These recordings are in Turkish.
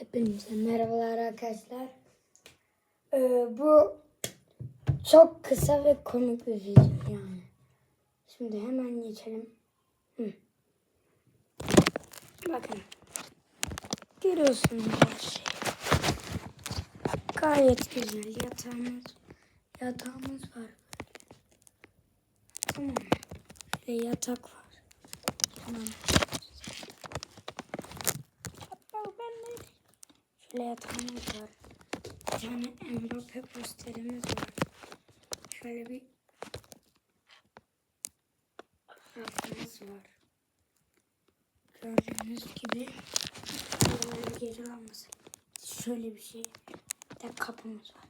Hepinize merhabalar arkadaşlar. Ee, bu çok kısa ve komik bir video yani. Şimdi hemen geçelim. Hı. Bakın. Görüyorsunuz her şeyi. Gayet güzel yatağımız. Yatağımız var. Tamam. Ve yatak var. Tamam. Hatta ben de Şöyle yatağımız var. Bir tane Mbappe posterimiz var. Şöyle bir rafımız var. Gördüğünüz gibi böyle geri alması. Şöyle bir şey. Bir de kapımız var.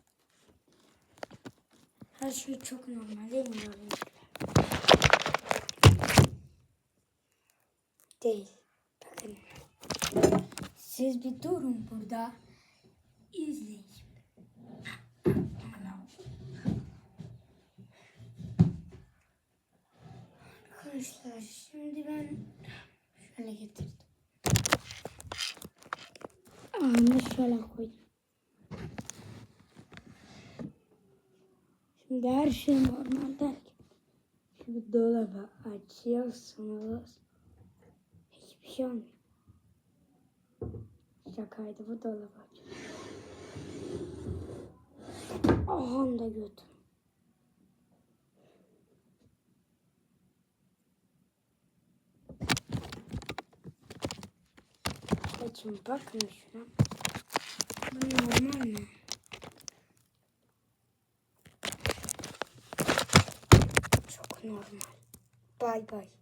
Her şey çok normal değil mi? Değil. Siz bir durun burada. İzleyin. Arkadaşlar şimdi ben şöyle getirdim. Ağını şöyle koydum. Şimdi her şey normal derken şimdi dolabı açıyorsunuz. Hiçbir şey olmuyor. Dolabı aç. Aha da götüm. Geçin bakın şuna. Bu normal mi? Çok normal. Bay bay.